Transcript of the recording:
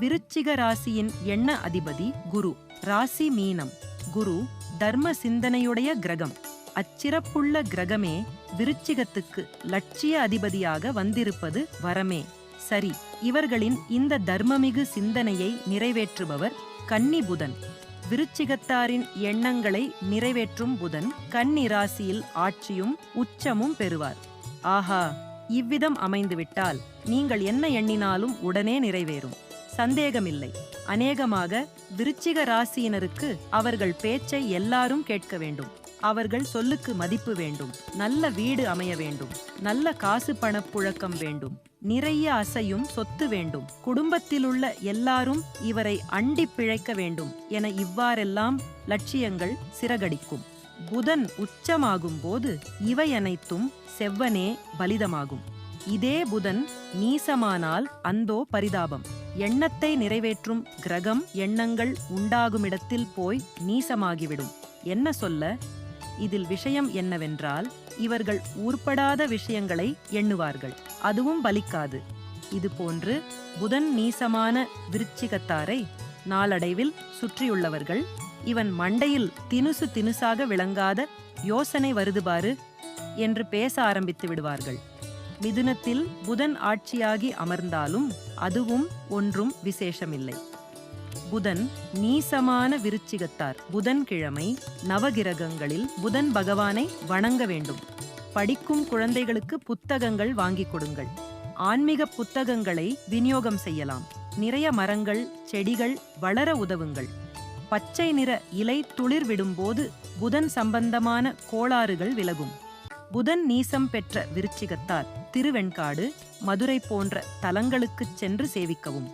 விருச்சிக ராசியின் எண்ண அதிபதி குரு. ராசி மீனம். குரு தர்ம சிந்தனையுடைய கிரகம். அச்சிறப்புள்ள கிரகமே விருச்சிகத்துக்கு லட்சிய அதிபதியாக வந்திருப்பது வரமே. சரி இவர்களின் இந்த தர்மமிகு சிந்தனையை நிறைவேற்றுபவர் கன்னி புதன். விருச்சிகத்தாரின் எண்ணங்களை நிறைவேற்றும் புதன் கன்னி ராசியில் ஆட்சியும் உச்சமும் பெறுவார். ஆஹா இவ்விதம் அமைந்துவிட்டால் நீங்கள் என்ன எண்ணினாலும் உடனே நிறைவேறும். சந்தேகமில்லை. அநேகமாக விருச்சிக ராசியினருக்கு அவர்கள் பேச்சை எல்லாரும் கேட்க வேண்டும். அவர்கள் சொல்லுக்கு மதிப்பு வேண்டும். நல்ல வீடு அமைய வேண்டும். நல்ல காசு பணப்புழக்கம் வேண்டும். நிறைய அசையும் சொத்து வேண்டும். குடும்பத்திலுள்ள எல்லாரும் இவரை அண்டி பிழைக்க வேண்டும் என இவ்வாறெல்லாம் லட்சியங்கள் சிறகடிக்கும். புதன் உச்சமாகும் போது இவை அனைத்தும் செவ்வனே பலிதமாகும். இதே புதன் நீசமானால் அந்தோ பரிதாபம். எண்ணத்தை நிறைவேற்றும் கிரகம் எண்ணங்கள் உண்டாகுமிடத்தில் போய் நீசமாகிவிடும். என்ன சொல்ல? இதில் விஷயம் என்னவென்றால் இவர்கள் உருப்படாத விஷயங்களை எண்ணுவார்கள். அதுவும் பலிக்காது. இதுபோன்று புதன் நீசமான விருச்சிகத்தாரை நாளடைவில் சுற்றியுள்ளவர்கள் இவன் மண்டையில் தினுசு தினுசாக விளங்காத யோசனை வருது பாரு என்று பேச ஆரம்பித்து விடுவார்கள். மிதுனத்தில் புதன் ஆட்சியாகி அமர்ந்தாலும் அதுவும் ஒன்றும் விசேஷமில்லை. புதன் நீசமான விருச்சிகத்தார். புதன்கிழமை நவகிரகங்களில் புதன் பகவானை வணங்க வேண்டும். படிக்கும் குழந்தைகளுக்கு புத்தகங்கள் வாங்கிக் கொடுங்கள். ஆன்மீக புத்தகங்களை விநியோகம் செய்யலாம். நிறைய மரங்கள் செடிகள் வளர உதவுங்கள். பச்சை நிற இலை துளிர் விடும்போது புதன் சம்பந்தமான கோளாறுகள் விலகும். புதன் நீசம் பெற்ற விருச்சிகத்தார் திருவெண்காடு மதுரை போன்ற தலங்களுக்குச் சென்று சேவிக்கவும்.